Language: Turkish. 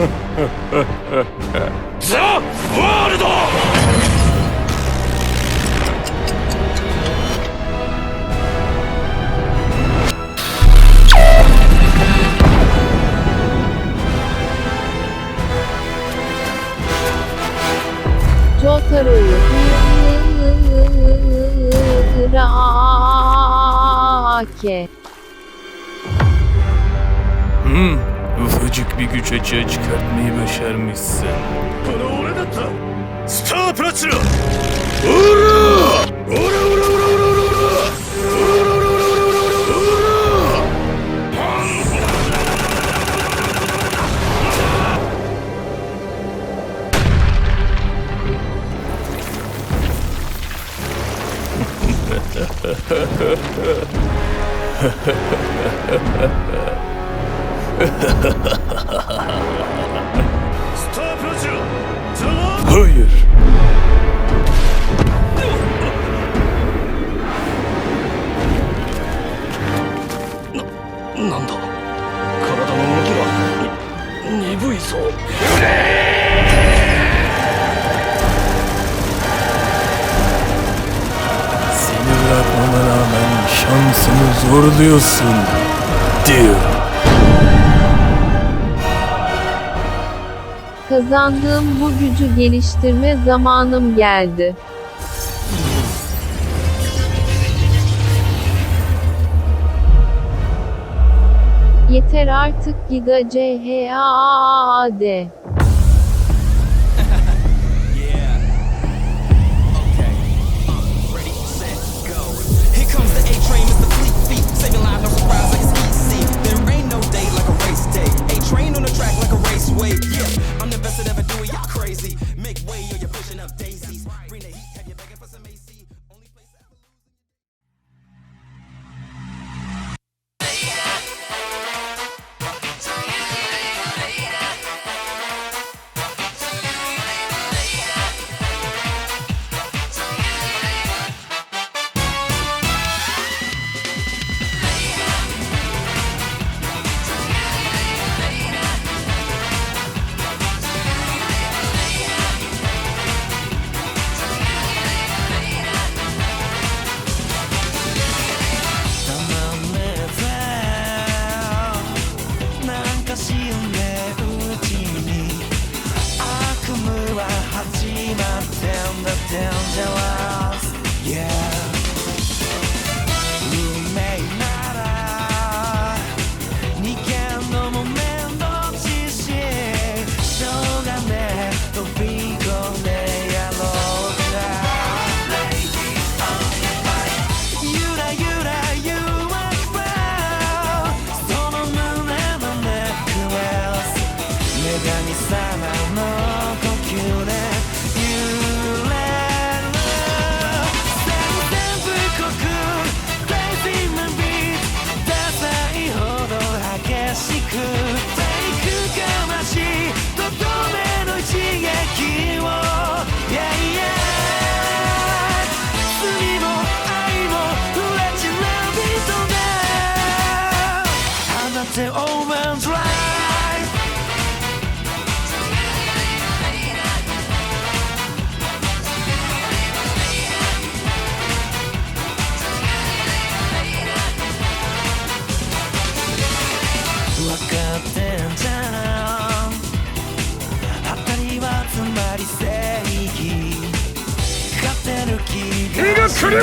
ザ・ワールドジョータルラーケうん Ufacık bir güç açığa çıkartmayı başarmışsın. Bana ona da tam. Stop Pratro! Uru! Uru! Ha ha ha ha ha ha ha. Hayır. Na, なんだ体の動きが鈍いぞ。Seni bırakmama rağmen şansımı zorluyorsun. Diyor. Kazandığım bu gücü geliştirme zamanım geldi. Yeter artık gida CHAAAD. from the downtown line. the old man's life「わかってんじゃん」「当たりはつまり正義」「勝てる気がする」